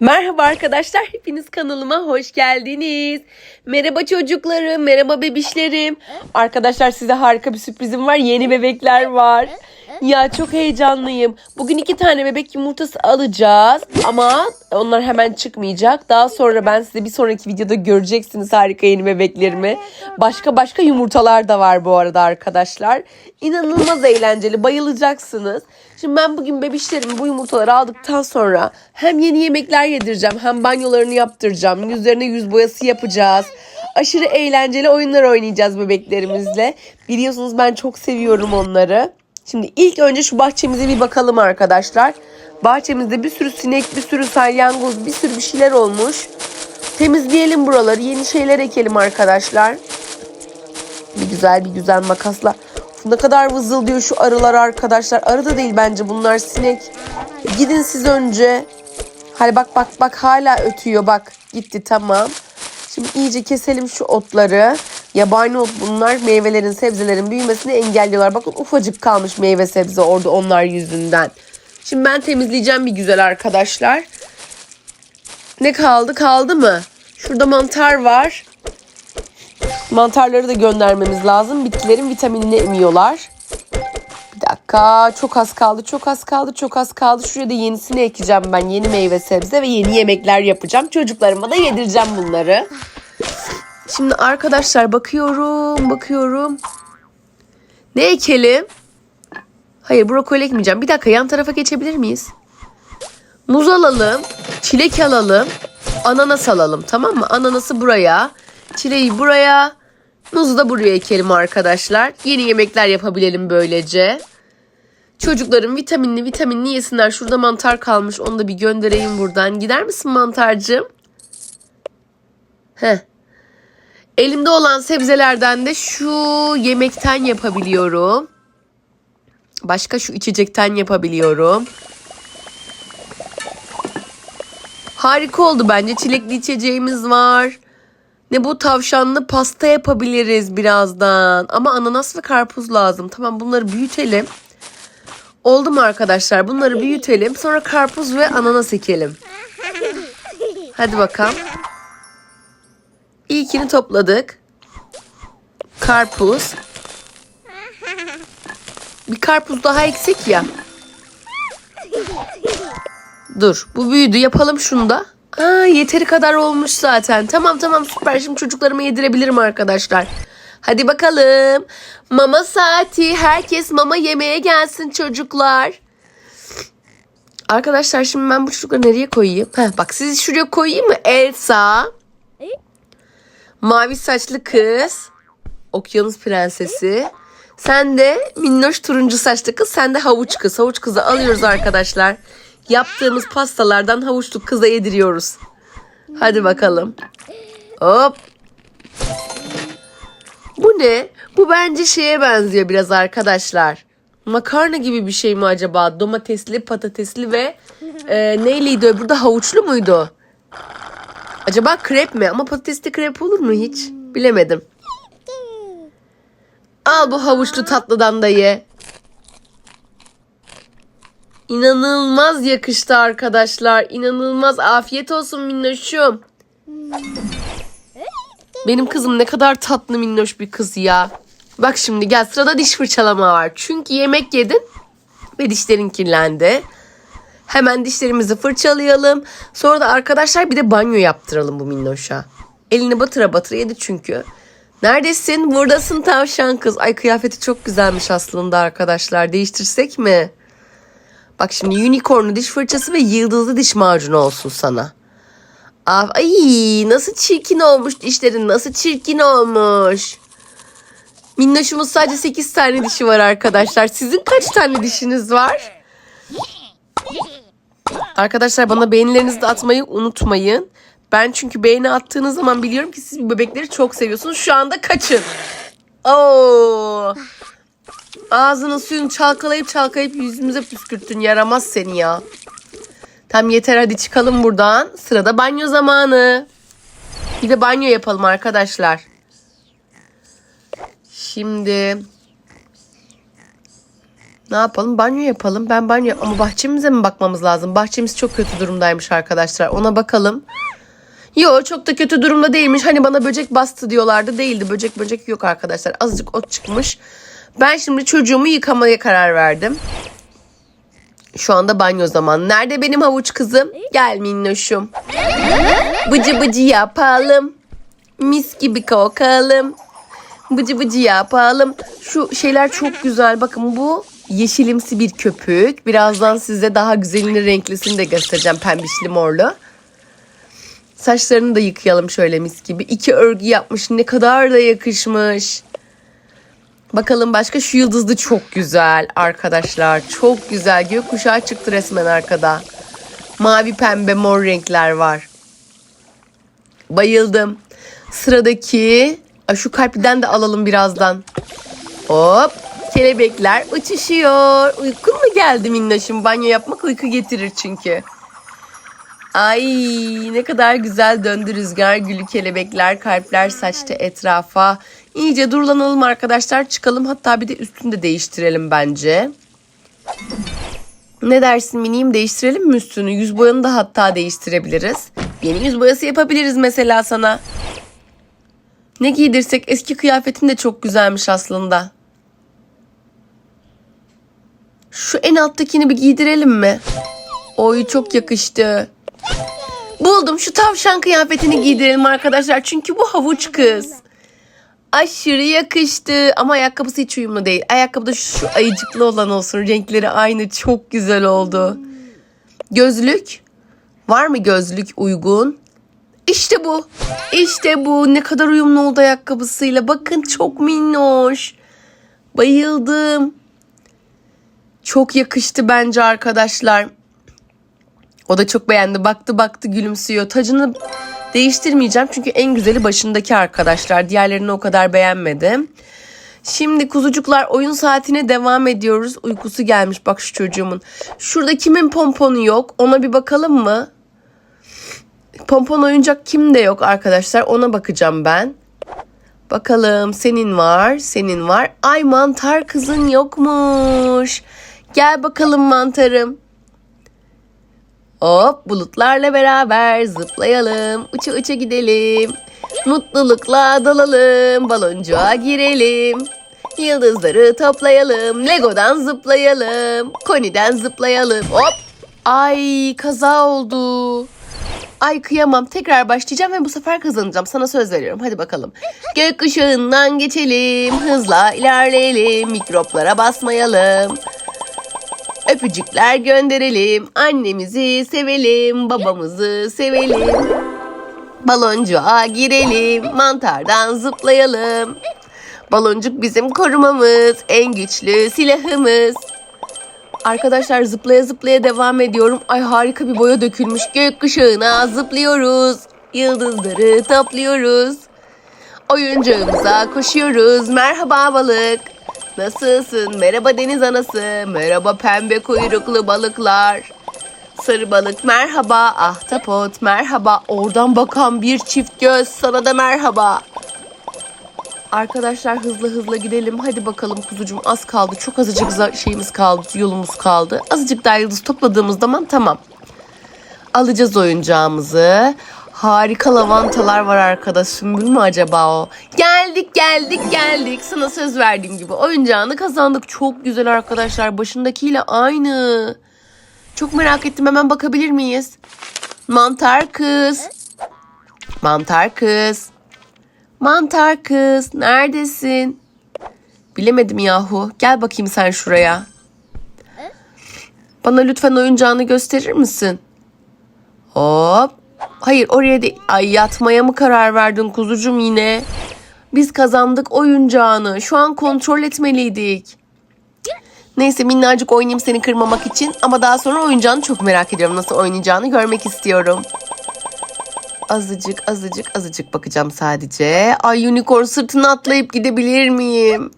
Merhaba arkadaşlar, hepiniz kanalıma hoş geldiniz. Merhaba çocuklarım, merhaba bebişlerim. Arkadaşlar size harika bir sürprizim var, yeni bebekler var. Ya çok heyecanlıyım. Bugün iki tane bebek yumurtası alacağız ama onlar hemen çıkmayacak. Daha sonra ben size bir sonraki videoda göreceksiniz harika yeni bebeklerimi. Başka başka yumurtalar da var bu arada arkadaşlar. İnanılmaz eğlenceli, bayılacaksınız. Şimdi ben bugün bebişlerimi bu yumurtaları aldıktan sonra hem yeni yemekler yedireceğim hem banyolarını yaptıracağım. Yüzlerine yüz boyası yapacağız. Aşırı eğlenceli oyunlar oynayacağız bebeklerimizle. Biliyorsunuz ben çok seviyorum onları. Şimdi ilk önce şu bahçemize bir bakalım arkadaşlar. Bahçemizde bir sürü sinek, bir sürü salyangoz, bir sürü bir şeyler olmuş. Temizleyelim buraları, yeni şeyler ekelim arkadaşlar. Bir güzel bir güzel makasla. Ne kadar vızıldıyor şu arılar arkadaşlar. Arı da değil bence bunlar sinek. Gidin siz önce. Hadi bak bak bak hala ötüyor bak. Gitti tamam. Şimdi iyice keselim şu otları. Yabani ot bunlar meyvelerin sebzelerin büyümesini engelliyorlar. Bakın ufacık kalmış meyve sebze orada onlar yüzünden. Şimdi ben temizleyeceğim bir güzel arkadaşlar. Ne kaldı kaldı mı? Şurada mantar var. Mantarları da göndermemiz lazım. Bitkilerin vitaminini emiyorlar. Bir dakika çok az kaldı çok az kaldı çok az kaldı. Şuraya da yenisini ekeceğim ben. Yeni meyve sebze ve yeni yemekler yapacağım. Çocuklarıma da yedireceğim bunları. Şimdi arkadaşlar bakıyorum bakıyorum. Ne ekelim? Hayır brokoli ekmeyeceğim. Bir dakika yan tarafa geçebilir miyiz? Muz alalım. Çilek alalım. Ananas alalım tamam mı? Ananası buraya. Çileği buraya. Muzu da buraya ekelim arkadaşlar. Yeni yemekler yapabilelim böylece. Çocukların vitaminli vitaminli yesinler. Şurada mantar kalmış. Onu da bir göndereyim buradan. Gider misin mantarcığım? Heh. Elimde olan sebzelerden de şu yemekten yapabiliyorum. Başka şu içecekten yapabiliyorum. Harika oldu bence. Çilekli içeceğimiz var. Ne bu tavşanlı pasta yapabiliriz birazdan. Ama ananas ve karpuz lazım. Tamam bunları büyütelim. Oldu mu arkadaşlar? Bunları büyütelim. Sonra karpuz ve ananas ekelim. Hadi bakalım. İlkini topladık. Karpuz. Bir karpuz daha eksik ya. Dur bu büyüdü yapalım şunu da. Aa, yeteri kadar olmuş zaten. Tamam tamam süper şimdi çocuklarıma yedirebilirim arkadaşlar. Hadi bakalım. Mama saati. Herkes mama yemeye gelsin çocuklar. Arkadaşlar şimdi ben bu çocukları nereye koyayım? Heh, bak sizi şuraya koyayım mı? Elsa. Mavi saçlı kız. Okyanus prensesi. Sen de minnoş turuncu saçlı kız. Sen de havuç kız. Havuç kızı alıyoruz arkadaşlar. Yaptığımız pastalardan havuçlu kıza yediriyoruz. Hadi bakalım. Hop. Bu ne? Bu bence şeye benziyor biraz arkadaşlar. Makarna gibi bir şey mi acaba? Domatesli, patatesli ve e, neyliydi öbürü de havuçlu muydu? Acaba krep mi? Ama patatesli krep olur mu hiç? Bilemedim. Al bu havuçlu tatlıdan da ye. İnanılmaz yakıştı arkadaşlar. İnanılmaz. Afiyet olsun minnoşum. Benim kızım ne kadar tatlı minnoş bir kız ya. Bak şimdi gel sırada diş fırçalama var. Çünkü yemek yedin ve dişlerin kirlendi. Hemen dişlerimizi fırçalayalım. Sonra da arkadaşlar bir de banyo yaptıralım bu minnoşa. Elini batıra batıra yedi çünkü. Neredesin? Buradasın tavşan kız. Ay kıyafeti çok güzelmiş aslında arkadaşlar. Değiştirsek mi? Bak şimdi unicornlu diş fırçası ve yıldızlı diş macunu olsun sana. Ay nasıl çirkin olmuş dişlerin nasıl çirkin olmuş. Minnoşumuz sadece 8 tane dişi var arkadaşlar. Sizin kaç tane dişiniz var? Arkadaşlar bana beğenilerinizi de atmayı unutmayın. Ben çünkü beğeni attığınız zaman biliyorum ki siz bebekleri çok seviyorsunuz. Şu anda kaçın. Oo. Ağzının suyunu çalkalayıp çalkalayıp yüzümüze püskürttün. Yaramaz seni ya. Tam yeter hadi çıkalım buradan. Sırada banyo zamanı. Bir de banyo yapalım arkadaşlar. Şimdi Ne yapalım? Banyo yapalım. Ben banyo ama bahçemize mi bakmamız lazım? Bahçemiz çok kötü durumdaymış arkadaşlar. Ona bakalım. Yo çok da kötü durumda değilmiş. Hani bana böcek bastı diyorlardı. Değildi. Böcek böcek yok arkadaşlar. Azıcık ot çıkmış. Ben şimdi çocuğumu yıkamaya karar verdim. Şu anda banyo zamanı. Nerede benim havuç kızım? Gel minnoşum. Bıcı bıcı yapalım. Mis gibi kokalım. Bıcı bıcı yapalım. Şu şeyler çok güzel. Bakın bu yeşilimsi bir köpük. Birazdan size daha güzelini renklisini de göstereceğim. Pembişli morlu. Saçlarını da yıkayalım şöyle mis gibi. İki örgü yapmış. Ne kadar da yakışmış. Bakalım başka şu yıldızlı çok güzel arkadaşlar. Çok güzel. Gökkuşağı çıktı resmen arkada. Mavi pembe mor renkler var. Bayıldım. Sıradaki şu kalpten de alalım birazdan. Hop. Kelebekler uçuşuyor. Uykun mu geldi minnoşum? Banyo yapmak uyku getirir çünkü. Ay ne kadar güzel döndü rüzgar gülü kelebekler kalpler saçtı etrafa. İyice durulanalım arkadaşlar çıkalım hatta bir de üstünü de değiştirelim bence. Ne dersin miniyim değiştirelim mi üstünü? Yüz boyanı da hatta değiştirebiliriz. Yeni yüz boyası yapabiliriz mesela sana. Ne giydirsek eski kıyafetin de çok güzelmiş aslında. Şu en alttakini bir giydirelim mi? Oy çok yakıştı. Buldum şu tavşan kıyafetini giydirelim arkadaşlar. Çünkü bu havuç kız. Aşırı yakıştı ama ayakkabısı hiç uyumlu değil. Ayakkabı da şu ayıcıklı olan olsun. Renkleri aynı çok güzel oldu. Gözlük. Var mı gözlük uygun? İşte bu. İşte bu. Ne kadar uyumlu oldu ayakkabısıyla. Bakın çok minnoş. Bayıldım. Çok yakıştı bence arkadaşlar. O da çok beğendi. Baktı baktı gülümsüyor. Tacını değiştirmeyeceğim çünkü en güzeli başındaki arkadaşlar. Diğerlerini o kadar beğenmedim. Şimdi kuzucuklar oyun saatine devam ediyoruz. Uykusu gelmiş bak şu çocuğumun. Şurada kimin pomponu yok? Ona bir bakalım mı? Pompon oyuncak kimde yok arkadaşlar? Ona bakacağım ben. Bakalım senin var, senin var. Ay mantar kızın yokmuş. Gel bakalım mantarım. Hop bulutlarla beraber zıplayalım. Uça uça gidelim. Mutlulukla dalalım. Baloncuğa girelim. Yıldızları toplayalım. Lego'dan zıplayalım. Koni'den zıplayalım. Hop. Ay kaza oldu. Ay kıyamam. Tekrar başlayacağım ve bu sefer kazanacağım. Sana söz veriyorum. Hadi bakalım. Gökkuşağından geçelim. Hızla ilerleyelim. Mikroplara basmayalım. Öpücükler gönderelim. Annemizi sevelim. Babamızı sevelim. Baloncuğa girelim. Mantardan zıplayalım. Baloncuk bizim korumamız. En güçlü silahımız. Arkadaşlar zıplaya zıplaya devam ediyorum. Ay harika bir boya dökülmüş. Gökkuşağına zıplıyoruz. Yıldızları topluyoruz. Oyuncağımıza koşuyoruz. Merhaba balık. Nasılsın? Merhaba deniz anası. Merhaba pembe kuyruklu balıklar. Sarı balık merhaba. Ahtapot merhaba. Oradan bakan bir çift göz sana da merhaba. Arkadaşlar hızlı hızlı gidelim. Hadi bakalım kuzucuğum az kaldı. Çok azıcık şeyimiz kaldı. Yolumuz kaldı. Azıcık daha yıldız topladığımız zaman tamam. Alacağız oyuncağımızı. Harika lavantalar var arkada. Sümbül mü acaba o? Geldik geldik geldik. Sana söz verdiğim gibi oyuncağını kazandık. Çok güzel arkadaşlar. Başındakiyle aynı. Çok merak ettim. Hemen bakabilir miyiz? Mantar kız. Mantar kız. Mantar kız. Neredesin? Bilemedim yahu. Gel bakayım sen şuraya. Bana lütfen oyuncağını gösterir misin? Hop. Hayır oraya değil. Ay yatmaya mı karar verdin kuzucum yine? Biz kazandık oyuncağını. Şu an kontrol etmeliydik. Neyse minnacık oynayayım seni kırmamak için. Ama daha sonra oyuncağını çok merak ediyorum. Nasıl oynayacağını görmek istiyorum. Azıcık azıcık azıcık bakacağım sadece. Ay unicorn sırtına atlayıp gidebilir miyim?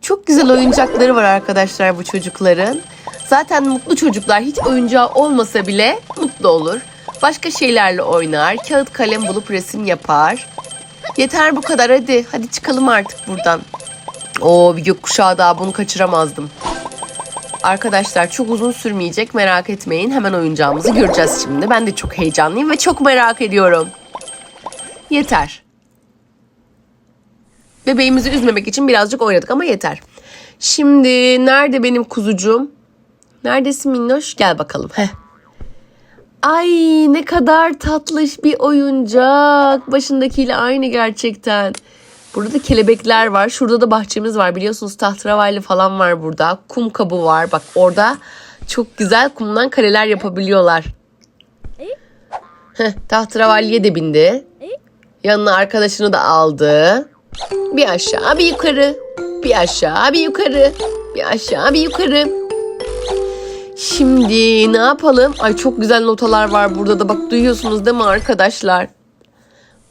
Çok güzel oyuncakları var arkadaşlar bu çocukların. Zaten mutlu çocuklar hiç oyuncağı olmasa bile mutlu olur. Başka şeylerle oynar, kağıt kalem bulup resim yapar. Yeter bu kadar hadi. Hadi çıkalım artık buradan. O bir gökkuşağı daha bunu kaçıramazdım. Arkadaşlar çok uzun sürmeyecek merak etmeyin. Hemen oyuncağımızı göreceğiz şimdi. Ben de çok heyecanlıyım ve çok merak ediyorum. Yeter. Bebeğimizi üzmemek için birazcık oynadık ama yeter. Şimdi nerede benim kuzucuğum? Neredesin minnoş? Gel bakalım. Heh. Ay ne kadar tatlış bir oyuncak. Başındakiyle aynı gerçekten. Burada da kelebekler var. Şurada da bahçemiz var. Biliyorsunuz tahterevalli falan var burada. Kum kabı var. Bak orada çok güzel kumdan kaleler yapabiliyorlar. Heh, tahterevalliye de bindi. Yanına arkadaşını da aldı. Bir aşağı bir yukarı. Bir aşağı bir yukarı. Bir aşağı bir yukarı. Şimdi ne yapalım? Ay çok güzel notalar var burada da. Bak duyuyorsunuz değil mi arkadaşlar?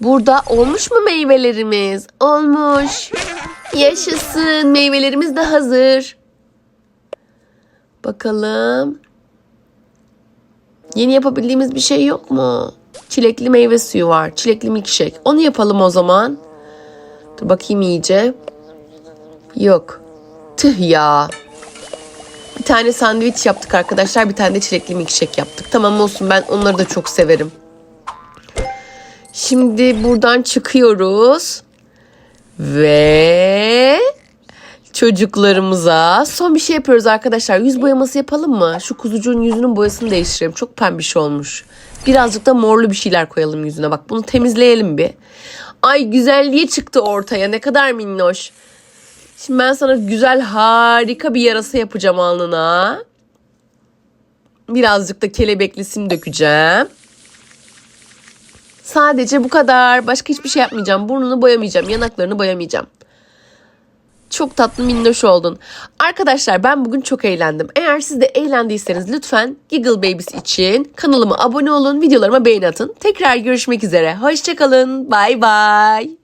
Burada olmuş mu meyvelerimiz? Olmuş. Yaşasın. Meyvelerimiz de hazır. Bakalım. Yeni yapabildiğimiz bir şey yok mu? Çilekli meyve suyu var. Çilekli milkshake. Onu yapalım o zaman. Dur bakayım iyice. Yok. Tüh ya. Bir tane sandviç yaptık arkadaşlar. Bir tane de çilekli milkshake yaptık. Tamam olsun ben onları da çok severim. Şimdi buradan çıkıyoruz. Ve çocuklarımıza son bir şey yapıyoruz arkadaşlar. Yüz boyaması yapalım mı? Şu kuzucuğun yüzünün boyasını değiştirelim. Çok pembiş olmuş. Birazcık da morlu bir şeyler koyalım yüzüne. Bak bunu temizleyelim bir. Ay güzelliği çıktı ortaya. Ne kadar minnoş. Şimdi ben sana güzel harika bir yarasa yapacağım alnına. Birazcık da kelebeklisini dökeceğim. Sadece bu kadar. Başka hiçbir şey yapmayacağım. Burnunu boyamayacağım. Yanaklarını boyamayacağım. Çok tatlı minnoş oldun. Arkadaşlar ben bugün çok eğlendim. Eğer siz de eğlendiyseniz lütfen Giggle Babies için kanalıma abone olun. Videolarıma beğeni atın. Tekrar görüşmek üzere. Hoşçakalın. Bay bay.